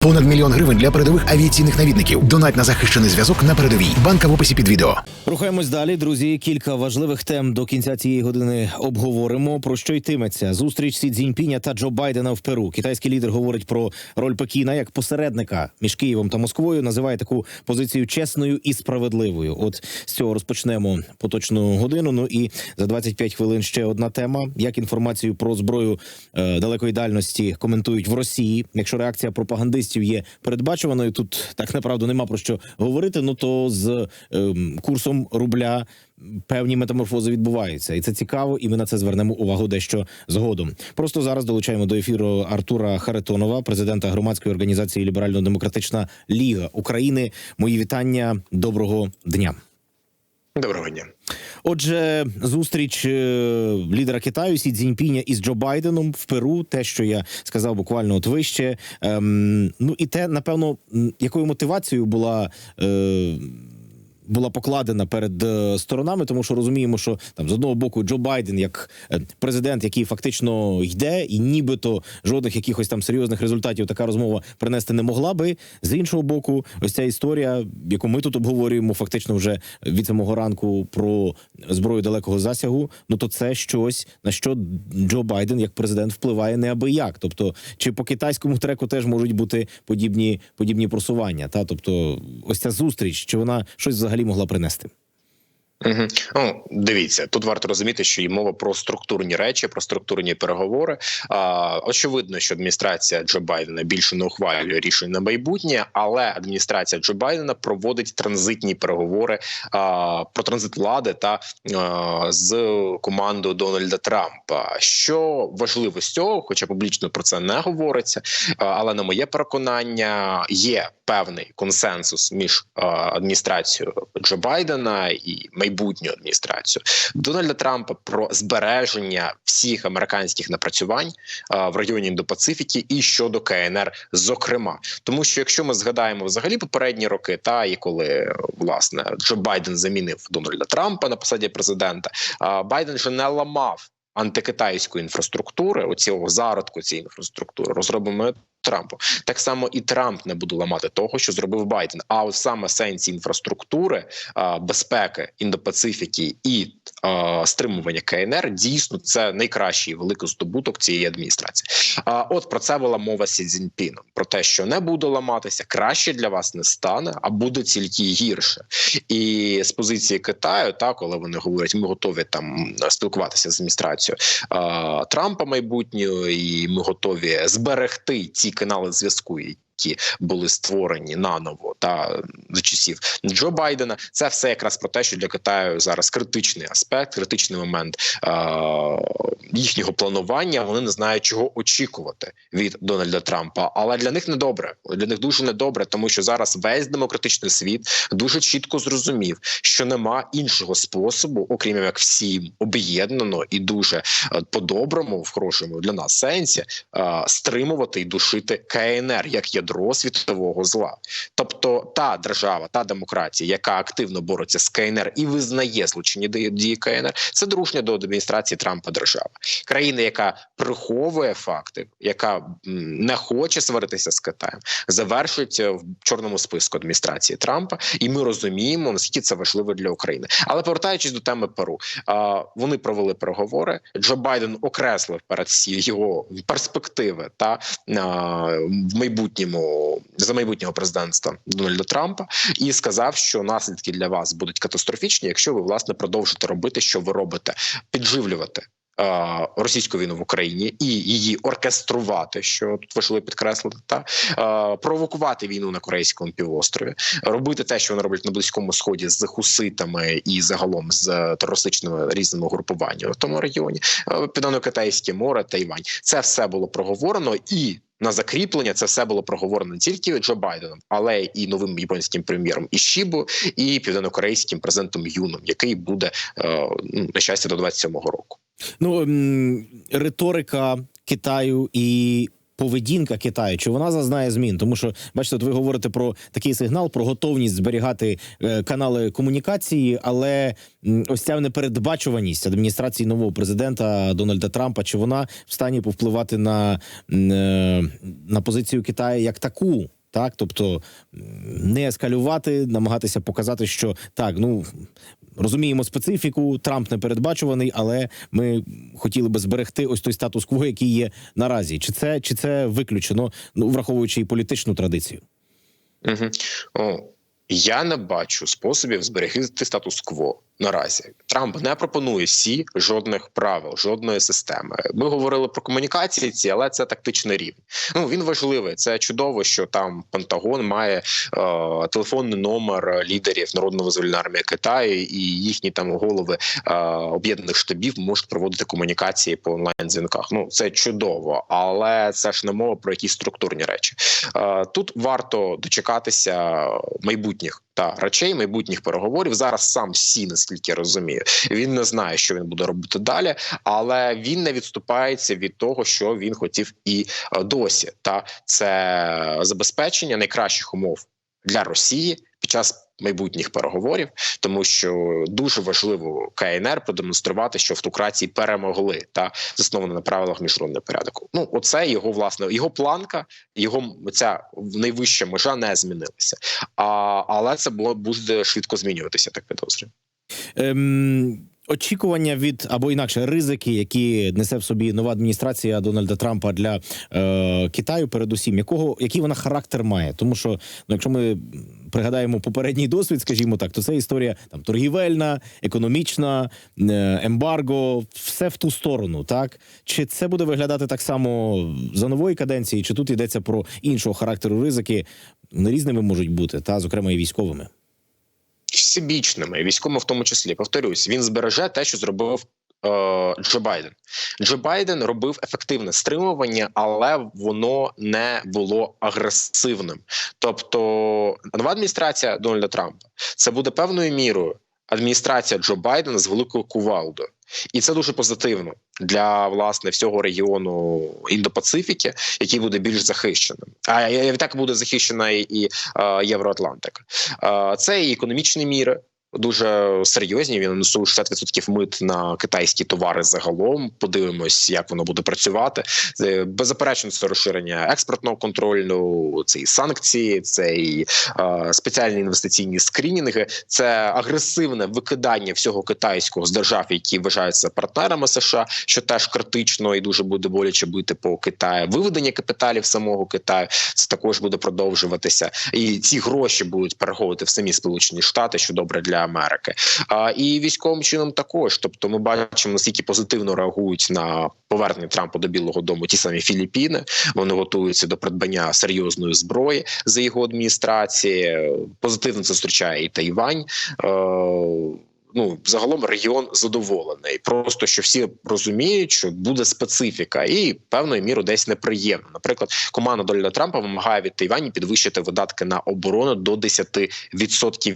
Понад мільйон гривень для передових авіаційних навідників. Донать на захищений зв'язок на передовій. Банка в описі під відео. Рухаємось далі, друзі. Кілька важливих тем до кінця цієї години обговоримо. Про що йтиметься? Зустріч Сі Цзіньпіня та Джо Байдена в Перу. Китайський лідер говорить про роль Пекіна як посередника між Києвом та Москвою. Називає таку позицію чесною і справедливою. От з цього розпочнемо поточну годину. Ну і за 25 хвилин ще одна тема: як інформацію про зброю е, далекої дальності коментують в Росії. Якщо реакція пропагандистів є передбачуваною, тут так направду нема про що говорити. Ну то з ем, курсом рубля певні метаморфози відбуваються, і це цікаво. І ми на це звернемо увагу дещо згодом. Просто зараз долучаємо до ефіру Артура Харитонова, президента громадської організації Ліберально-Демократична Ліга України. Мої вітання. Доброго дня. Доброго дня. Отже, зустріч е, лідера Китаю Сі Цзіньпіня із Джо Байденом в Перу, те, що я сказав буквально от вище. Ем, ну і те, напевно, якою мотивацією була. Е, була покладена перед е, сторонами, тому що розуміємо, що там з одного боку Джо Байден, як е, президент, який фактично йде, і нібито жодних якихось там серйозних результатів така розмова принести не могла би. З іншого боку, ось ця історія, яку ми тут обговорюємо, фактично вже від самого ранку про зброю далекого засягу. Ну то це щось на що Джо Байден як президент впливає неабияк. Тобто, чи по китайському треку теж можуть бути подібні подібні просування? Та тобто, ось ця зустріч, чи вона щось взагалі могла принести? Угу. Ну, дивіться, тут варто розуміти, що є мова про структурні речі, про структурні переговори. А, очевидно, що адміністрація Джо Байдена більше не ухвалює рішень на майбутнє, але адміністрація Джо Байдена проводить транзитні переговори а, про транзит влади та а, з командою Дональда Трампа. Що важливо з цього, хоча публічно про це не говориться, а, але на моє переконання є певний консенсус між а, адміністрацією Джо Байдена і майбутню адміністрацію. Дональда Трампа про збереження всіх американських напрацювань в районі Індопацифіки і щодо КНР, зокрема, тому що якщо ми згадаємо взагалі попередні роки, та і коли власне Джо Байден замінив Дональда Трампа на посаді президента, Байден вже не ламав антикитайської інфраструктури, оцього зародку цієї інфраструктури, розробимо Трампу так само і Трамп не буде ламати того, що зробив Байден. А от саме сенсі інфраструктури, безпеки індопацифіки і а, стримування КНР дійсно це найкращий великий здобуток цієї адміністрації. А от про це була мова Сі Цзіньпіном, про те, що не буде ламатися, краще для вас не стане, а буде тільки гірше. І з позиції Китаю, так коли вони говорять, ми готові там спілкуватися з адміністрацією а, Трампа майбутнього, і ми готові зберегти ці канали зв'язку. Які були створені наново та за часів Джо Байдена, це все якраз про те, що для Китаю зараз критичний аспект, критичний момент е- їхнього планування. Вони не знають, чого очікувати від Дональда Трампа. Але для них недобре. Для них дуже недобре, тому що зараз весь демократичний світ дуже чітко зрозумів, що нема іншого способу, окрім як всім об'єднано і дуже е, по-доброму, в хорошому для нас сенсі, е- стримувати і душити КНР як ядро світового зла. Тобто та держава, та демократія, яка активно бореться з КНР і визнає злочинні дії КНР, це дружня до адміністрації Трампа держава. Країна, яка приховує факти, яка не хоче сваритися з Китаєм, завершується в чорному списку адміністрації Трампа, і ми розуміємо наскільки це важливо для України. Але повертаючись до теми Перу, вони провели переговори. Джо Байден окреслив перед його перспективи та в майбутньому за майбутнього президентства Дональда Трампа і сказав, що наслідки для вас будуть катастрофічні, якщо ви власне продовжите робити, що ви робите, підживлювати. е, Російську війну в Україні і її оркеструвати, що тут важливо підкреслити, та е, провокувати війну на корейському півострові, робити те, що вони роблять на близькому сході з хуситами і загалом з терористичними різними групуваннями в тому регіоні, е, Південно-Китайське море, Тайвань. Це все було проговорено і на закріплення це все було проговорено не тільки Джо Байденом, але і новим японським прем'єром Ішібу, і південнокорейським президентом Юном, який буде е, ну, на щастя до 27-го року. Ну ем, риторика Китаю і поведінка Китаю, чи вона зазнає змін? Тому що бачите, от ви говорите про такий сигнал, про готовність зберігати е, канали комунікації, але ось ця непередбачуваність адміністрації нового президента Дональда Трампа, чи вона в стані повпливати на, е, на позицію Китаю як таку? Так, тобто не ескалювати, намагатися показати, що так, ну розуміємо специфіку, Трамп не передбачуваний, але ми хотіли би зберегти ось той статус-кво, який є наразі. Чи це чи це виключено, ну враховуючи і політичну традицію? Угу. О, я не бачу способів зберегти статус-кво наразі. Трамп не пропонує сі жодних правил, жодної системи. Ми говорили про комунікації, ці, але це тактичний рівень. Ну він важливий. Це чудово, що там Пентагон має е, телефонний номер лідерів народно-визвольної армії Китаю, і їхні там голови е, об'єднаних штабів можуть проводити комунікації по онлайн дзвінках. Ну це чудово, але це ж не мова про якісь структурні речі. Е, тут варто дочекатися майбутніх та речей, майбутніх переговорів. Зараз сам Сі, наскільки розумію, він не знає, що він буде робити далі, але він не відступається від того, що він хотів і е, досі. Та це забезпечення найкращих умов для Росії під час. Майбутніх переговорів, тому що дуже важливо КНР продемонструвати, що автократії перемогли та засновано на правилах міжнародного порядку. Ну, оце його власне його планка, його ця найвища межа не змінилася. А, але це було буде швидко змінюватися, так підозрюю. Ем, очікування від або інакше ризики, які несе в собі нова адміністрація Дональда Трампа для е, Китаю, передусім, якого який вона характер має, тому що ну, якщо ми пригадаємо попередній досвід, скажімо так, то це історія там торгівельна, економічна, е, ембарго, все в ту сторону. Так чи це буде виглядати так само за нової каденції, чи тут йдеться про іншого характеру ризики? Вони різними можуть бути, та зокрема і військовими. Всебічними, військовими в тому числі. Повторюсь, він збереже те, що зробив. е, Джо Байден Джо Байден робив ефективне стримування, але воно не було агресивним. Тобто, нова адміністрація Дональда Трампа це буде певною мірою адміністрація Джо Байдена з великою кувалдою, і це дуже позитивно для власне всього регіону Індо-Пацифіки, який буде більш захищеним. А так буде захищена і, і е, Євроатлантика. Е, це і економічні міри. Дуже серйозні. Він несуть 60% мит на китайські товари загалом. Подивимось, як воно буде працювати. Беззаперечно, це розширення експортного контролю, це і санкції, це і е, спеціальні інвестиційні скринінги, це агресивне викидання всього китайського з держав, які вважаються партнерами США, що теж критично і дуже буде боляче бити по Китаю. Виведення капіталів самого Китаю це також буде продовжуватися, і ці гроші будуть переходити в самі Сполучені Штати, що добре для Америки. А і військовим чином також. Тобто, ми бачимо наскільки позитивно реагують на повернення Трампа до Білого Дому. Ті самі Філіппіни. Вони готуються до придбання серйозної зброї за його адміністрації. Позитивно зустрічає і Тайвань. Ну, загалом регіон задоволений. Просто що всі розуміють, що буде специфіка, і певною мірою десь неприємно. Наприклад, команда Дональда Трампа вимагає від Тайвані підвищити видатки на оборону до 10%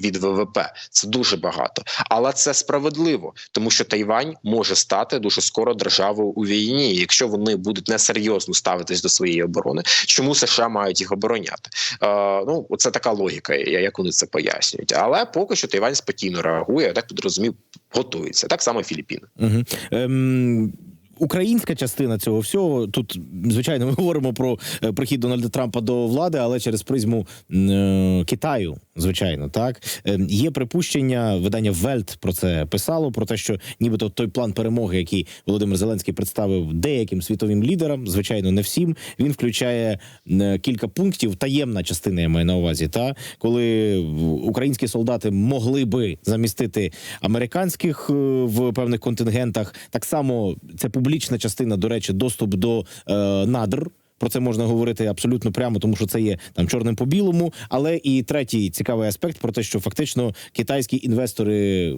від ВВП. Це дуже багато, але це справедливо, тому що Тайвань може стати дуже скоро державою у війні. Якщо вони будуть несерйозно ставитись до своєї оборони, чому США мають їх обороняти? Е, ну це така логіка, як вони це пояснюють. Але поки що Тайвань спокійно реагує. Так підрозумів, готується так само Філіппіни. Угу. Ем... Українська частина цього всього тут, звичайно, ми говоримо про е, прихід Дональда Трампа до влади, але через призму е, Китаю, звичайно, так е, є припущення. Видання Вельт про це писало: про те, що нібито той план перемоги, який Володимир Зеленський представив деяким світовим лідерам, звичайно, не всім. Він включає е, кілька пунктів. Таємна частина я маю на увазі, та коли українські солдати могли би замістити американських е, в певних контингентах, так само це публічна частина, до речі, доступ до е, надр. Про це можна говорити абсолютно прямо, тому що це є там чорним по білому. Але і третій цікавий аспект про те, що фактично китайські інвестори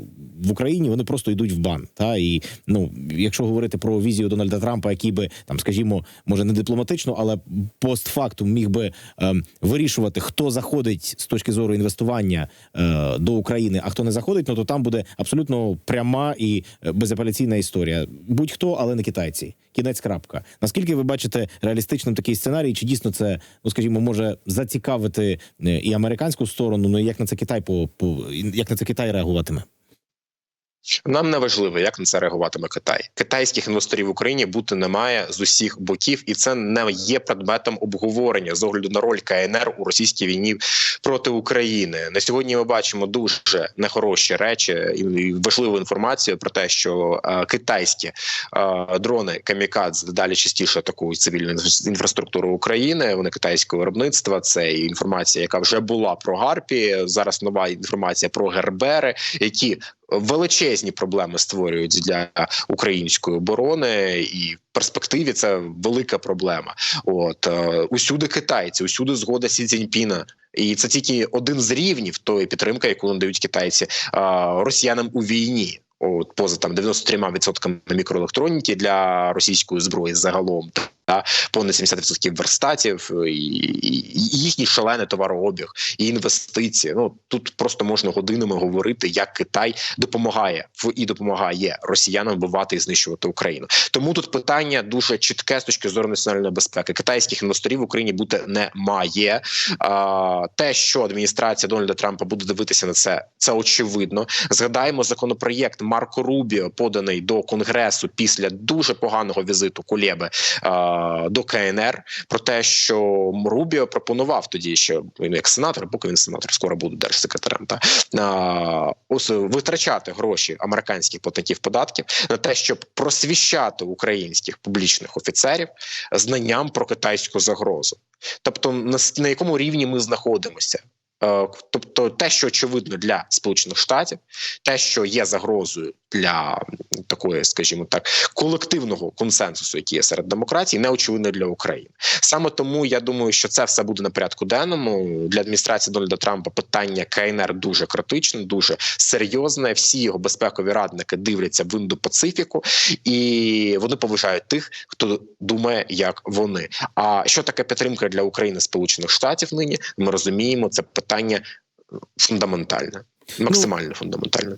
в Україні вони просто йдуть в бан. Та і ну, якщо говорити про візію Дональда Трампа, який би там, скажімо, може не дипломатично, але постфактум міг би ем, вирішувати, хто заходить з точки зору інвестування е, до України, а хто не заходить, ну то там буде абсолютно пряма і е, безапеляційна історія. Будь-хто, але не китайці. Кінець крапка. Наскільки ви бачите реалістичним припустимо такий сценарій, чи дійсно це, ну скажімо, може зацікавити е, і американську сторону. Ну як на це Китай по, по як на це Китай реагуватиме? Нам не важливо, як на це реагуватиме Китай. Китайських інвесторів в Україні бути немає з усіх боків, і це не є предметом обговорення з огляду на роль КНР у російській війні проти України. На сьогодні ми бачимо дуже нехороші речі і важливу інформацію про те, що е, китайські е, дрони камікадзе дедалі частіше атакують цивільну інфраструктуру України. Вони китайського виробництва. Це інформація, яка вже була про Гарпі. Зараз нова інформація про Гербери, які величезні проблеми створюють для української оборони, і перспективі це велика проблема. От е, усюди китайці, усюди згода Сі Цзіньпіна. І це тільки один з рівнів тої підтримки, яку надають китайці е, росіянам у війні. От поза там 93% мікроелектроніки для російської зброї загалом та понад 70% верстатів і, і, і їхній шалений товарообіг і інвестиції. Ну тут просто можна годинами говорити, як Китай допомагає в і допомагає росіянам вбивати і знищувати Україну. Тому тут питання дуже чітке з точки зору національної безпеки. Китайських інвесторів в Україні бути не має. А, те, що адміністрація Дональда Трампа буде дивитися на це, це очевидно. Згадаємо законопроєкт Марко Рубіо, поданий до конгресу після дуже поганого візиту Кулєби а, до КНР, про те, що Рубіо пропонував тоді, що він як сенатор, поки він сенатор, скоро буде держсекретарем, та ось витрачати гроші американських платників податків на те, щоб просвіщати українських публічних офіцерів знанням про китайську загрозу. Тобто, на, на якому рівні ми знаходимося? Е, Тобто, те, що очевидно для Сполучених Штатів, те, що є загрозою для такої, скажімо так, колективного консенсусу, який є серед демократій, не очевидно для України. Саме тому я думаю, що це все буде на порядку денному для адміністрації Дональда Трампа. Питання КНР дуже критичне, дуже серйозне. Всі його безпекові радники дивляться в Індо-Пацифіку, і вони поважають тих, хто думає, як вони. А що таке підтримка для України Сполучених Штатів нині? Ми розуміємо, це питання фундаментальне, максимально фундаментальне.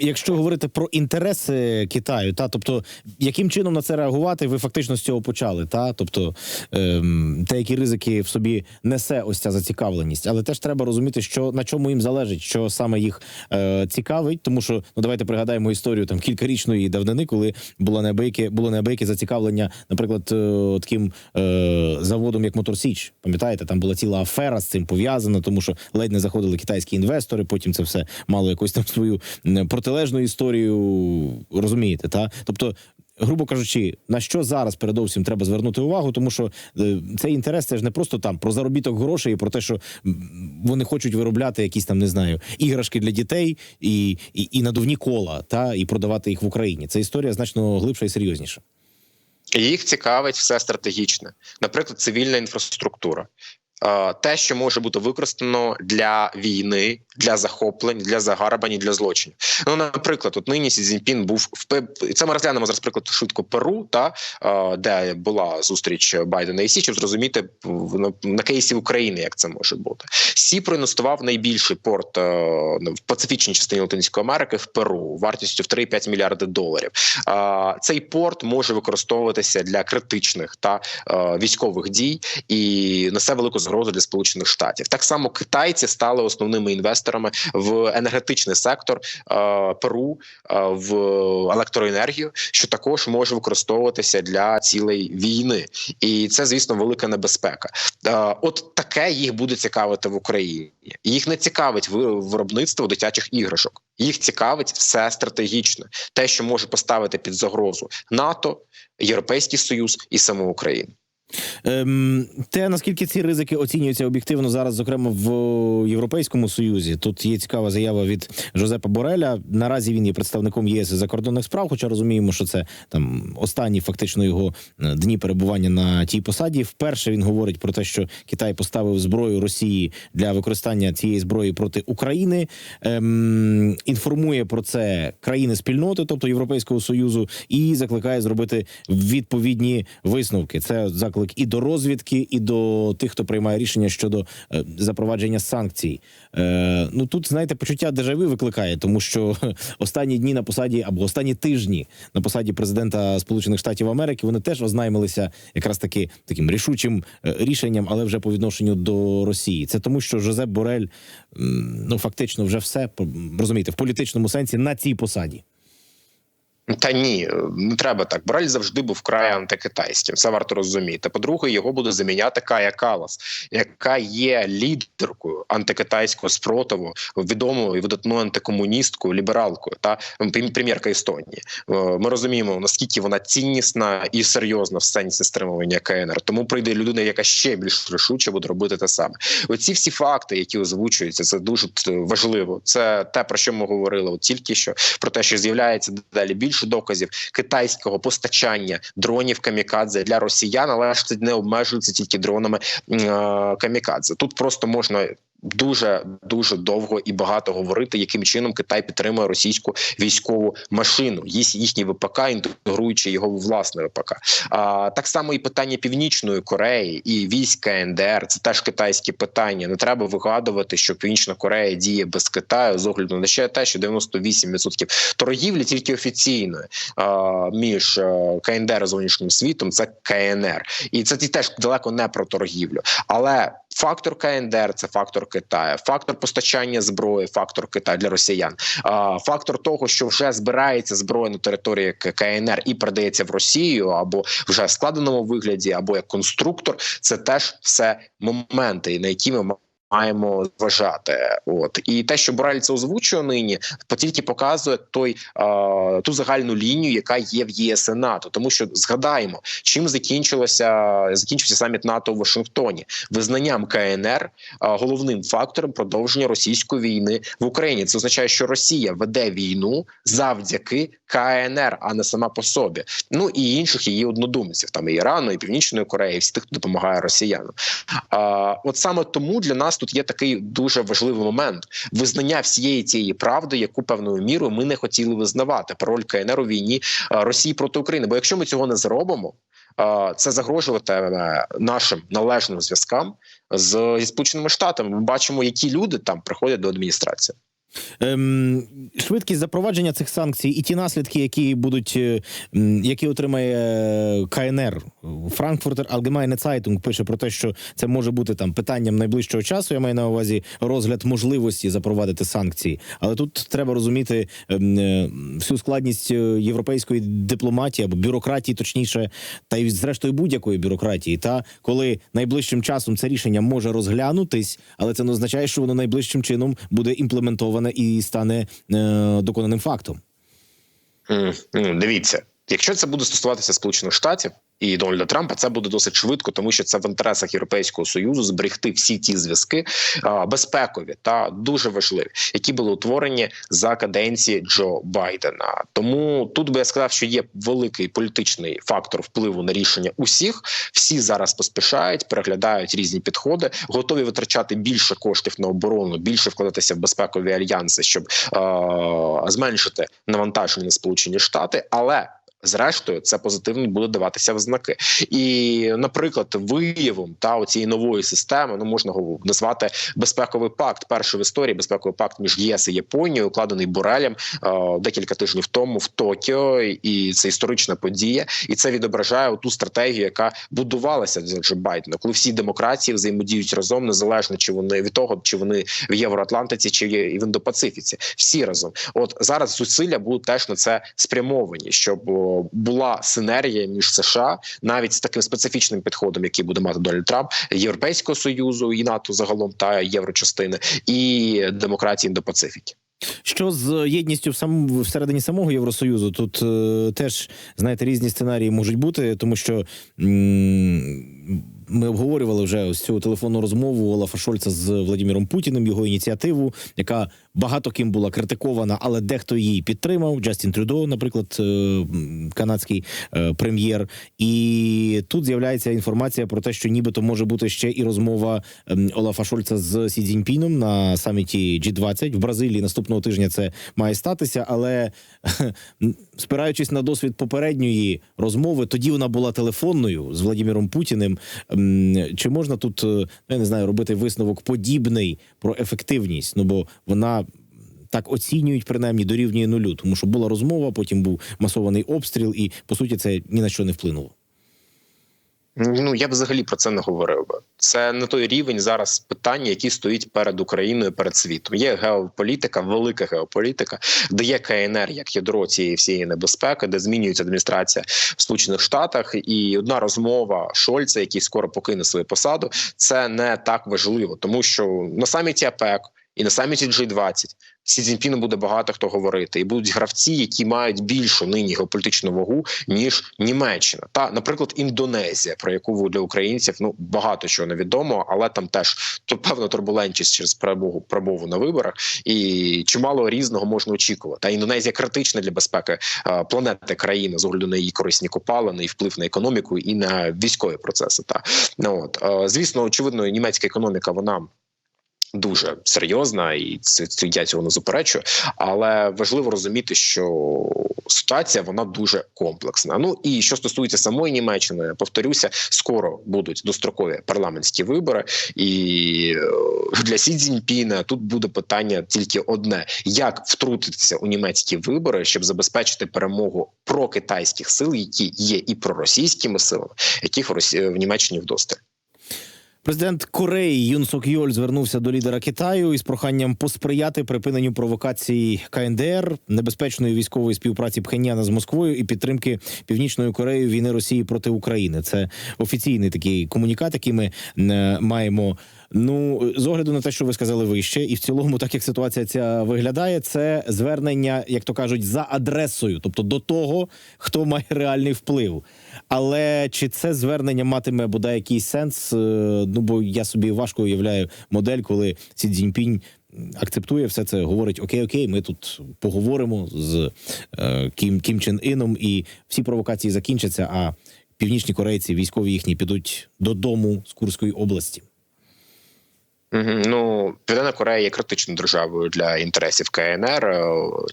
Якщо говорити про інтереси Китаю, та тобто яким чином на це реагувати, ви фактично з цього почали, та тобто ем, те, які ризики в собі несе ось ця зацікавленість, але теж треба розуміти, що на чому їм залежить, що саме їх е, цікавить, тому що ну давайте пригадаємо історію там кількарічної давнини, коли було неабияке було неабияке зацікавлення, наприклад, е, таким е, заводом, як Мотор Січ. Пам'ятаєте, там була ціла афера з цим пов'язана, тому що ледь не заходили китайські інвестори. Потім це все мало якусь там свою протилежну історію. Розумієте, та тобто. Грубо кажучи, на що зараз передовсім треба звернути увагу, тому що е, цей інтерес це ж не просто там про заробіток грошей, і про те, що вони хочуть виробляти якісь там не знаю іграшки для дітей і, і, і надувні кола, та і продавати їх в Україні. Це історія значно глибша і серйозніша. Їх цікавить все стратегічне, наприклад, цивільна інфраструктура. Е, Те, що може бути використано для війни, для захоплень, для загарбань, для злочинів. Ну, наприклад, от нині Сі Цзіньпін був в це. Ми розглянемо зараз приклад швидко Перу, та е, де була зустріч Байдена і Сі, щоб зрозуміти на, кейсі України, як це може бути. Сі проінвестував найбільший порт е, в пацифічній частині Латинської Америки в Перу вартістю в 3,5 мільярди доларів. Цей порт може використовуватися для критичних та військових дій і несе велику загрозу для Сполучених Штатів. Так само китайці стали основними інвесторами в енергетичний сектор е, Перу е, в електроенергію, що також може використовуватися для цілей війни, і це, звісно, велика небезпека. Е, От таке їх буде цікавити в Україні. Їх не цікавить ви- виробництво дитячих іграшок. Їх цікавить все стратегічне, те, що може поставити під загрозу НАТО, Європейський Союз і саму Україну. Ем, те наскільки ці ризики оцінюються об'єктивно зараз, зокрема в Європейському Союзі. Тут є цікава заява від Жозепа Бореля. Наразі він є представником ЄС закордонних справ, хоча розуміємо, що це там останні фактично його е, дні перебування на тій посаді. Вперше він говорить про те, що Китай поставив зброю Росії для використання цієї зброї проти України. Ем, інформує про це країни спільноти, тобто Європейського союзу, і закликає зробити відповідні висновки. Це заклик виклик і до розвідки, і до тих, хто приймає рішення щодо е, запровадження санкцій. Е, ну тут знаєте, почуття дежавю викликає, тому що останні дні на посаді або останні тижні на посаді президента Сполучених Штатів Америки вони теж ознаймилися якраз таки таким рішучим е, рішенням, але вже по відношенню до Росії. Це тому, що Жозеп Борель ну фактично вже все розумієте в політичному сенсі на цій посаді. Та ні, не треба так. Борель завжди був край антикитайським. Це варто розуміти. По-друге, його буде заміняти Кая Калас, яка є лідеркою антикитайського спротиву, відомою і видатною антикомуністкою, лібералкою та прем'єрка Естонії. Е, Ми розуміємо наскільки вона ціннісна і серйозна в сенсі стримування КНР. Тому прийде людина, яка ще більш рішуче буде робити те саме. Оці всі факти, які озвучуються, це дуже важливо. Це те про що ми говорили от тільки що про те, що з'являється дедалі більше доказів китайського постачання дронів камікадзе для росіян, але ж це не обмежується тільки дронами е, камікадзе. Тут просто можна. Дуже дуже довго і багато говорити, яким чином Китай підтримує російську військову машину, їх- їхній ВПК, інтегруючи його в власне ВПК. А так само і питання Північної Кореї і військ КНДР. Це теж китайські питання. Не треба вигадувати, що Північна Корея діє без Китаю з огляду на ще те, що 98% торгівлі тільки офіційної між е, КНДР і зовнішнім світом. Це КНР, і це теж далеко не про торгівлю, але фактор КНДР це фактор Китаю, фактор постачання зброї, фактор Китаю для росіян. А, фактор того, що вже збирається зброя на території КНР і передається в Росію, або вже в складеному вигляді, або як конструктор, це теж все моменти, на які ми маємо зважати. От і те, що Борель це озвучує нині, тільки показує той е, ту загальну лінію, яка є в ЄС і НАТО. Тому що згадаємо, чим закінчилося закінчився саміт НАТО у Вашингтоні, визнанням КНР е, головним фактором продовження російської війни в Україні. Це означає, що Росія веде війну завдяки КНР, а не сама по собі. Ну і інших її однодумців, там і Ірану, і Північної Кореї, всі тих, хто допомагає росіянам. А, от саме тому для нас тут є такий дуже важливий момент визнання всієї цієї правди, яку певною мірою ми не хотіли визнавати про роль КНР у війні Росії проти України. Бо якщо ми цього не зробимо, це загрожуватиме нашим належним зв'язкам з сполученими штатами. Ми бачимо, які люди там приходять до адміністрації. Ем, швидкість запровадження цих санкцій і ті наслідки, які будуть, е, які отримає е, КНР. Frankfurter Allgemeine Zeitung пише про те, що це може бути там питанням найближчого часу. Я маю на увазі розгляд можливості запровадити санкції. Але тут треба розуміти ем, е, всю складність е, європейської дипломатії або бюрократії, точніше, та й зрештою будь-якої бюрократії. Та коли найближчим часом це рішення може розглянутись, але це не означає, що воно найближчим чином буде імплементоване і стане е, доконаним фактом. М, Дивіться, якщо це буде стосуватися Сполучених Штатів і Дональда Трампа, це буде досить швидко, тому що це в інтересах Європейського союзу зберегти всі ті зв'язки безпекові та дуже важливі, які були утворені за каденції Джо Байдена. Тому тут би я сказав, що є великий політичний фактор впливу на рішення усіх. Всі зараз поспішають, переглядають різні підходи, готові витрачати більше коштів на оборону, більше вкладатися в безпекові альянси, щоб е- зменшити навантаження на Сполучені Штати, але Зрештою, це позитивно буде даватися в знаки, і, наприклад, виявом та цієї нової системи ну можна назвати безпековий пакт. Перший в історії безпековий пакт між ЄС і Японією, укладений Борелем е, декілька тижнів тому в Токіо, і це історична подія, і це відображає ту стратегію, яка будувалася Джо Байдена, коли всі демократії взаємодіють разом, незалежно чи вони від того, чи вони в Євроатлантиці, чи в Індопацифіці. Всі разом. От зараз зусилля будуть теж на це спрямовані, щоб була синергія між США навіть з таким специфічним підходом, який буде мати Дональд Трамп, Європейського союзу і НАТО загалом та єврочастини, і демократії Індопацифіки. Що з єдністю в сам всередині самого Євросоюзу? Тут е, теж знаєте різні сценарії можуть бути, тому що м, ми обговорювали вже ось цю телефонну розмову Олафа Шольца з Владимиром Путіним, його ініціативу, яка багато ким була критикована, але дехто її підтримав. Джастін Трюдо, наприклад, е, канадський е, прем'єр. І тут з'являється інформація про те, що нібито може бути ще і розмова Олафа Шольца з Сі Цзіньпіном на саміті G20 в Бразилії. Наступного тижня це має статися, але спираючись на досвід попередньої розмови, тоді вона була телефонною з Владимиром Путіним. Чи можна тут е, я не знаю робити висновок подібний про ефективність? Ну бо вона. Так оцінюють принаймні дорівнює нулю, тому що була розмова, потім був масований обстріл, і по суті це ні на що не вплинуло. Ну я б взагалі про це не говорив би. Це не той рівень зараз питання, які стоїть перед Україною, перед світом. Є геополітика, велика геополітика, де є КНР як ядро цієї всієї небезпеки, де змінюється адміністрація в Сполучених Штатах, і одна розмова Шольца, який скоро покине свою посаду, це не так важливо, тому що на саміті АПЕК. І на саміті G20 Сі Цзіньпіну буде багато хто говорити, і будуть гравці, які мають більшу нині геополітичну вагу ніж Німеччина, та наприклад, Індонезія, про яку для українців ну багато чого невідомо, але там теж то певна турбулентність через перемогу промову на виборах, і чимало різного можна очікувати. Та Індонезія критична для безпеки е, планети країни з огляду на її корисні копалини і вплив на економіку і на військові процеси. Та ну от е, звісно, очевидно, німецька економіка вона дуже серйозна, і це, це я цього не заперечую. Але важливо розуміти, що ситуація вона дуже комплексна. Ну і що стосується самої Німеччини, повторюся, скоро будуть дострокові парламентські вибори, і е, для Сі Цзіньпіна тут буде питання тільки одне: як втрутитися у німецькі вибори, щоб забезпечити перемогу прокитайських сил, які є і проросійськими силами, яких в Німеччині вдосталь. Президент Кореї Юн Сок Йоль звернувся до лідера Китаю із проханням посприяти припиненню провокації КНДР, небезпечної військової співпраці Пхеньяна з Москвою і підтримки Північної Кореї війни Росії проти України. Це офіційний такий комунікат, який ми е, маємо. Ну, з огляду на те, що ви сказали вище, і в цілому, так як ситуація ця виглядає, це звернення, як то кажуть, за адресою, тобто до того, хто має реальний вплив. Але чи це звернення матиме бодай якийсь сенс? Е, Ну бо я собі важко уявляю модель, коли Сі Цзіньпінь акцептує все це, говорить: Окей, окей, ми тут поговоримо з е, Кім, Кім Чен Іном, і всі провокації закінчаться. А північні корейці, військові їхні, підуть додому з Курської області. Ну, Південна Корея є критичною державою для інтересів КНР. Е,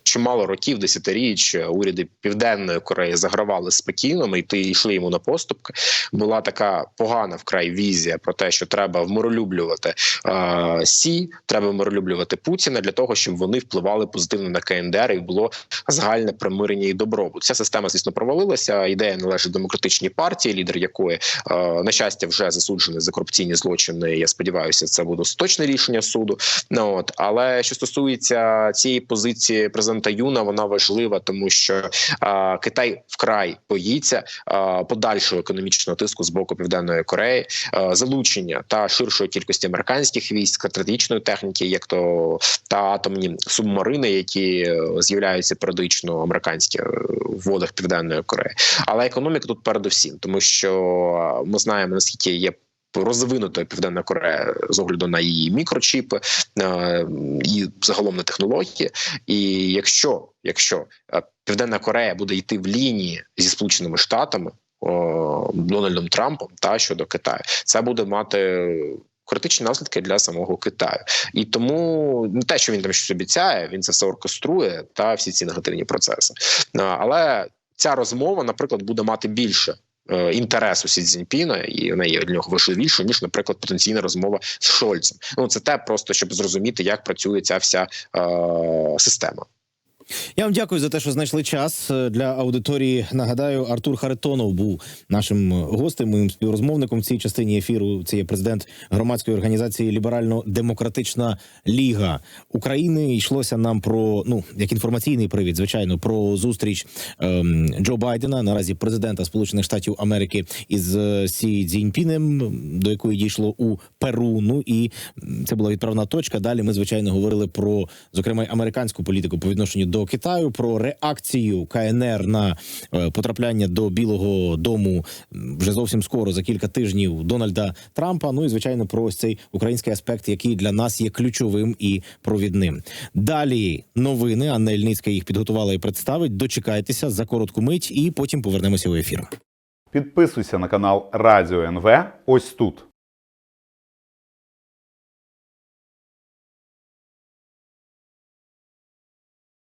Чимало років, десятиріч, е, уряди Південної Кореї загравали з Пекіном і ти йшли йому на поступки. Була така погана вкрай візія про те, що треба вмиролюблювати е, Сі, треба вмиролюблювати Путіна для того, щоб вони впливали позитивно на КНДР і було загальне примирення і добробут. Ця система, звісно, провалилася. Ідея належить демократичній партії, лідер якої е, на щастя вже засуджений за корупційні злочини. Я сподіваюся, це буде остаточне рішення суду. Ну от але що стосується цієї позиції президента Юна, вона важлива, тому що а, Китай вкрай боїться а, подальшого економічного тиску з боку Південної Кореї, а, залучення та ширшої кількості американських військ, стратегічної техніки, як то та атомні субмарини, які е, з'являються періодично американські е, в водах Південної Кореї. Але економіка тут передусім, тому що ми знаємо наскільки є розвинутою Південна Корея з огляду на її мікрочіпи е, і загалом на технології. І якщо якщо е, Південна Корея буде йти в лінії зі Сполученими Штатами Дональдом Трампом та щодо Китаю, це буде мати. Критичні наслідки для самого Китаю, і тому не те, що він там щось обіцяє, він це все оркеструє та всі ці негативні процеси. Але ця розмова, наприклад, буде мати більше е, інтересу Сі Цзіньпіна, і є для нього важливіше, ніж, наприклад, потенційна розмова з Шольцем. Ну це те, просто щоб зрозуміти, як працює ця вся е, система. Я вам дякую за те, що знайшли час Е, для аудиторії. Нагадаю, Артур Харитонов був нашим гостем, моїм співрозмовником в цій частині ефіру. Це є президент громадської організації Ліберально-Демократична Ліга України. Йшлося нам про ну як інформаційний привід, звичайно, про зустріч ем, Джо Байдена, наразі президента Сполучених Штатів Америки із е, Сі Цзіньпінем, до якої дійшло у Перу. Ну і це була відправна точка. Далі ми звичайно говорили про зокрема американську політику по відношенню до Китаю, про реакцію КНР на е, потрапляння до Білого Дому вже зовсім скоро за кілька тижнів Дональда Трампа. Ну і звичайно про ось цей український аспект, який для нас є ключовим і провідним. Далі новини. Анна Ільницька їх підготувала і представить. Дочекайтеся за коротку мить, і потім повернемося у ефір. Підписуйся на канал Радіо НВ ось тут.